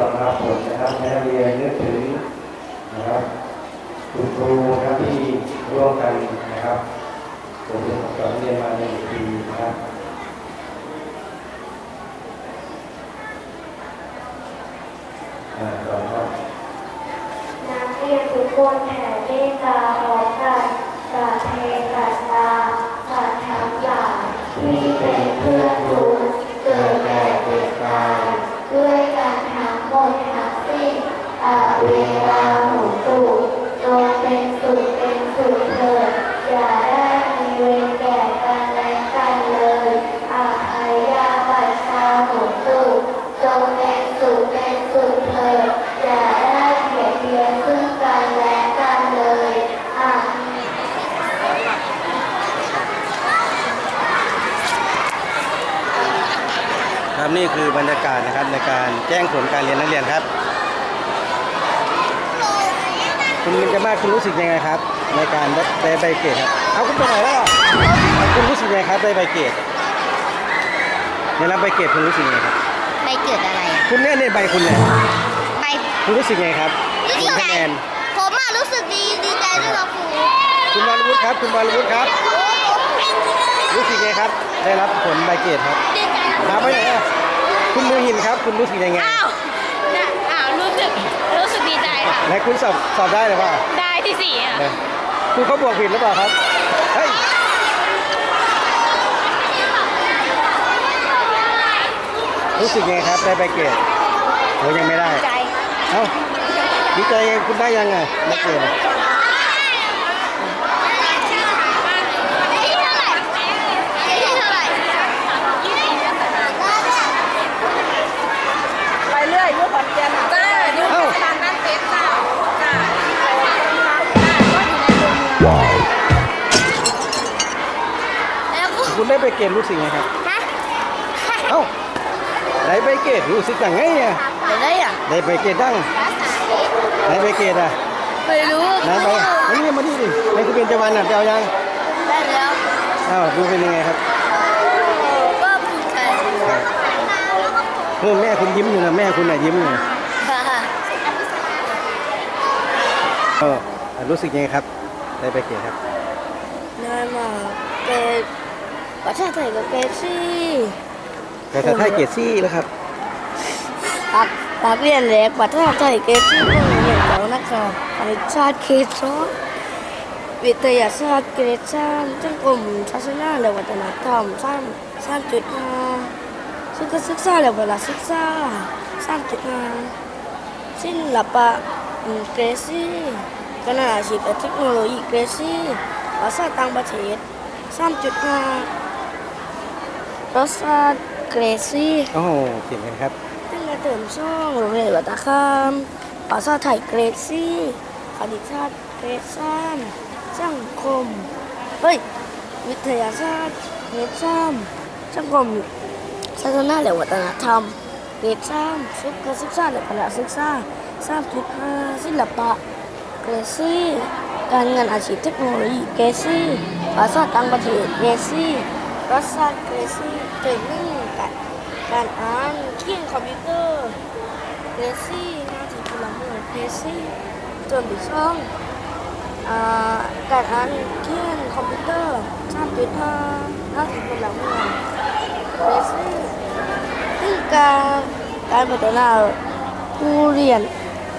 รที่เรารับผลนะครับให้นักเรียนนึกถึงนะครับคุณครูนะครับที่ร่วมกันนะครับผมสอนเรียนมาในปีนะครับอ่าต่อครับนักเรียนทุกคนแผ่เมตตาพร้อมกันสาเทสัตตาสัตว์ทั้งหลายที่เป็นเพื่อน ครับนี่คือบรรยากาศนะครับในการแจ้งผลการเรียนนักเรียนครับ คุณมินจะมาคุณรู้สึกยังไงครับ ในการได้ได้ใบเกรดครับเอาคุณไปไหนแล้วคุณรู้สึกยังไงครับได้ใบเกรดในรับใบเกรดคุณรู้สึกยังไงครับไปเกิดอะไรอะคุณเนี่ยในใบคุณเนี่ยไปคุณรู้สึกยังไงครับรู้สึกคะไงแนนผมอะรู้สึกดีดีใจด้วยครับครูคุณวรวุฒิครับ คุณวรวุฒิครับ รู้สึกยังไงครับ ได้รับผลใบเกรดครับดีใจถามไปไหนอะคุณมือหินครับ คุณรู้สึกยังไง อ้าวน่ะอ้าว รู้สึก รู้สึกดีใจค่ะไหนคุณสอบสอบได้หรือเปล่าได้ที่สี่อะ เนี่ยคุณเขาบวกผิดหรือเปล่าครับเฮ้ยรู้สึกไงครับได้ใบเกรดโหยังไม่ได้ ใจ เอ้าดีใจไงคุณได้ยังไงใบเกรดอะ ได้ใบเกรดรู้สึกไงครับ ฮะเอ้าได้ใบเกรดรู้สึกยังไงอะไปได้อะได้ใบเกรดดังได้ใบเกรดอะไม่รู้ไหนใบอันนี้มาดิดิในคุณเป็นจวันอะไปเอายังได้แล้วอ้าวดูเป็นยังไงครับก็ภูมิใจเพื่อนแม่คุณยิ้มอยู่นะแม่คุณน่ะยิ้มอยู่ฮ่าเออรู้สึกยังไงครับ ได้ใบเกรดครับนั่นมาเกดป ระชาไทยกับเกดซี่แต่ถ้าไทยเกรดซี่แล้วครับตักตักเรียนเล็กประชาไทยเกดซี่ก็เรียนแล้วนะครับคณิตศาสตร์เกดสองวิทยาศาสตร์เกรดสามสังคมศาสนาและวัฒนธรรมสามสามจุดห้าสุขศึกษาและเวลาศึกษาสามจุดห้าศิลปะอืมเกรดซี่คณะอาชีพและเทคโนโลยีเกรดซี่ภาษาต่างประเทศสามจุดห้า รสชาติเกรซี่โอ้โหเก่งกันครับตั้งแต่เติมช่องโรงเรียนวัตคามภาษาไทยเกรซี่คณิตศาสตร์เกรซ่ามสังคม เฮ้ย วิทยาศาสตร์เกรซ่ามสังคมศาสนาและวัฒนธรรมเกรซ่ามสุขศึกษาและพละศึกษาสามจุดห้าศิลปะเกรซี่การงานอาชีพเทคโนโลยีเกรซี่ภาษาต่างประเทศเกรซี่ รสชาติเกรซี่เทรนนิ่งการการอ่านเขียนคอมพิวเตอร์เกรซี่หน้าที่พลเมืองเกรซี่จนถึงช่องการอ่านเขียนคอมพิวเตอร์สามจุดห้าหน้าที่พลเมืองเกรซี่ซึ่งการการพัฒนาผู้เรียน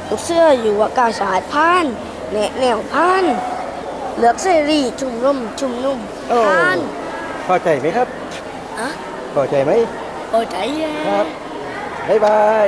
ลูกเสื้ออยู่ว่ากาศาสตร์พันธุ์แนวแนวพันธุ์เลือกเสรีชุมนุมชุมนุมพันธุ์ พอใจไหมครับ อะพอใจไหมโอ้ใจแย่ครับ บ๊ายบาย